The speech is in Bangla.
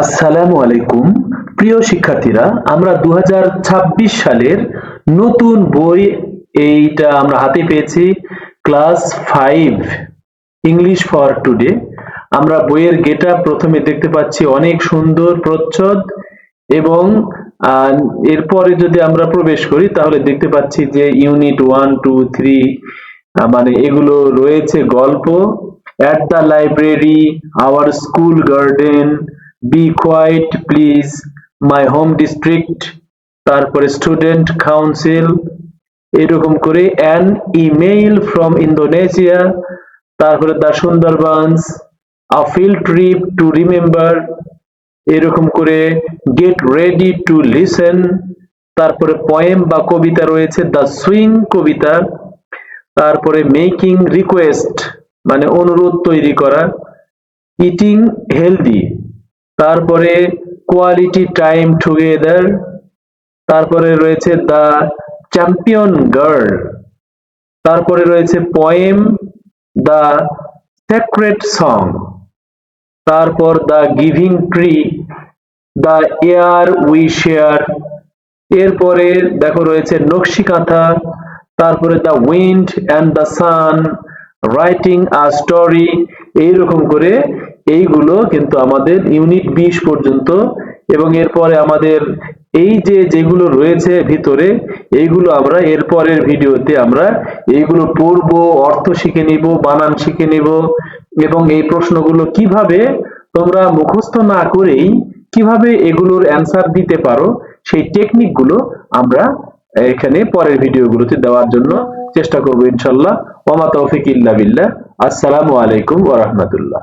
আসসালামু আলাইকুম। প্রিয় শিক্ষার্থীরা, আমরা দু হাজার ছাব্বিশ সালের নতুন বই এইটা আমরা হাতে পেয়েছি, class five, English for today. আমরা বইয়ের গেটা প্রথমে দেখতে পাচ্ছি অনেক সুন্দর, প্রচ্ছদ এবং এরপরে যদি আমরা প্রবেশ করি, তাহলে দেখতে পাচ্ছি যে ইউনিট ওয়ান, টু, থ্রি মানে এগুলো রয়েছে গল্প। At the library, our school garden be quiet please my home district তারপরে স্টুডেন্ট কাউন্সিল এরকম করে অ্যান ইমেইল ফ্রম ইন্দোনেশিয়া তারপরে the Sundarbans a field trip to remember এরকম করে গেট রেডি টু লিসেন তারপরে পয়েম বা কবিতা রয়েছে দ্য সুইং কবিতা. তারপরে মেকিং রিকোয়েস্ট মানে অনুরোধ তৈরি করা। ইটিং হেলদি তারপরে কোয়ালিটি টাইম টুগেদার তারপরে রয়েছে দ্য চ্যাম্পিয়ন গার্ল তারপরে রয়েছে পয়েম দ্য সেক্রেট সং তারপর the giving tree the air we share এরপরে দেখো রয়েছে নকশি কাঁথা, তারপরে the wind and the sun writing a story এইরকম করে এইগুলো কিন্তু আমাদের ইউনিট বিশ পর্যন্ত এবং এরপরে আমাদের এই যে যেগুলো রয়েছে ভিতরে, এইগুলো আমরা এরপরের ভিডিওতে আমরা এইগুলো পড়ব, অর্থ শিখে নিব, বানান শিখে নিব এবং এই প্রশ্নগুলো কীভাবে তোমরা মুখস্থ না করেই কীভাবে এগুলোর অ্যান্সার দিতে পারো, সেই টেকনিকগুলো আমরা এখানে পরের ভিডিওগুলোতে দেওয়ার জন্য চেষ্টা করব ইনশাল্লাহ। ওমা তৌফিক ইল্লা বিল্লাহ। আসসালামু আলাইকুম ওয়া রাহমাতুল্লাহ।